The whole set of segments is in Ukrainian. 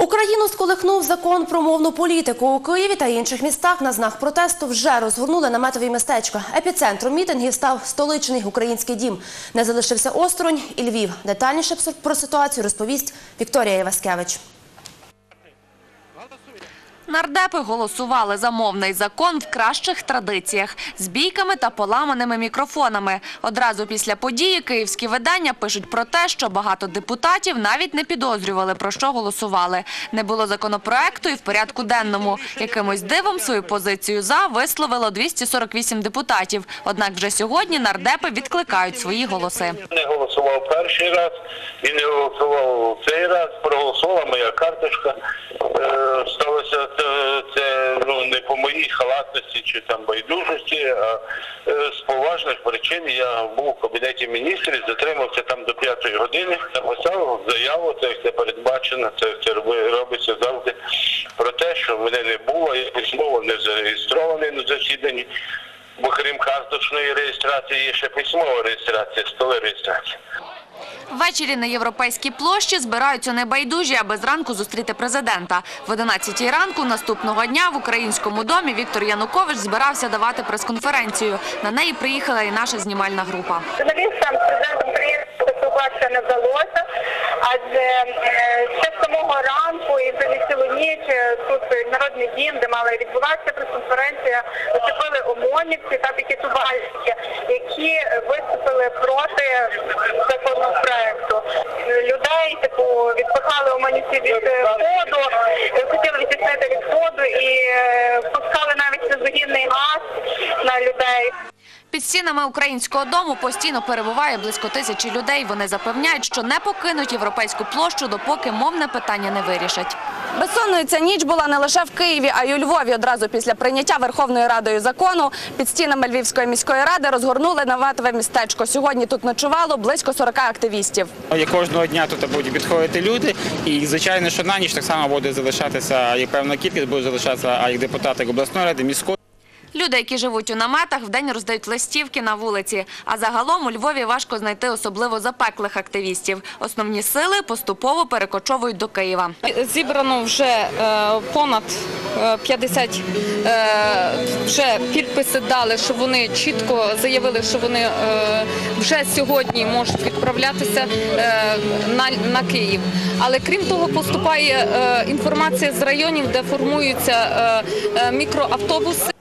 Україну сколихнув закон про мовну політику. У Києві та інших містах на знак протесту вже розгорнули наметові містечка. Епіцентром мітингів став столичний український дім. Не залишився осторонь і Львів. Детальніше про ситуацію розповість Вікторія Єваскевич. Нардепи голосували за мовний закон в кращих традиціях з бійками та поламаними мікрофонами. Одразу після події київські видання пишуть про те, що багато депутатів навіть не підозрювали, про що голосували. Не було законопроекту і в порядку денному. Якимось дивом свою позицію за висловило 248 депутатів. Однак вже сьогодні нардепи відкликають свої голоси. не голосував перший раз і не голосував цей раз. Проголосувала моя карточка. Сталося це, це ну не по моїй халатності чи там байдужості, а е, з поважних причин я був у кабінеті міністрів, затримався там до п'ятої години, написав заяву, це все передбачено, це все робиться завжди про те, що мене не було, я письмово не зареєстрований на засіданні. Бо крім карточної реєстрації є ще письмова реєстрація, столи реєстрація. Ввечері на Європейській площі збираються небайдужі, аби зранку зустріти президента. В 11 ранку наступного дня в Українському домі Віктор Янукович збирався давати прес-конференцію. На неї приїхала і наша знімальна група. Журналістам з президентом спілкуватися не вдалося, адже е, ще з самого ранку і взагалі цілу ніч е, тут народний дім, де мала відбуватися прес-конференція, виступили ОМОНівці та пікетувальники, які виступили проти законопроекту. Людей типу відпихали ОМОНівці від е, входу, е, хотіли відтіснити від входу і е, пускали навіть незагінний газ на людей. Під стінами українського дому постійно перебуває близько тисячі людей. Вони запевняють, що не покинуть європейську площу, допоки мовне питання не вирішать. Безсонною ця ніч була не лише в Києві, а й у Львові. Одразу після прийняття Верховною Радою закону під стінами Львівської міської ради розгорнули наметове містечко. Сьогодні тут ночувало близько 40 активістів. І кожного дня тут будуть підходити люди, і звичайно, що на ніч так само буде залишатися як певна кількість, буде залишатися а як депутати обласної ради, міської. Люди, які живуть у наметах, вдень роздають листівки на вулиці. А загалом у Львові важко знайти особливо запеклих активістів. Основні сили поступово перекочовують до Києва. Зібрано вже е, понад е, 50 е, вже підписи дали, що вони чітко заявили, що вони е, вже сьогодні можуть відправлятися е, на, на Київ. Але крім того, поступає е, інформація з районів, де формуються е, е, мікроавтобуси.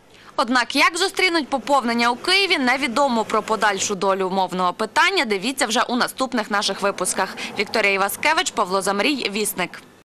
Однак, як зустрінуть поповнення у Києві, невідомо про подальшу долю мовного питання. Дивіться вже у наступних наших випусках. Вікторія Іваскевич, Павло Замрій, Вісник.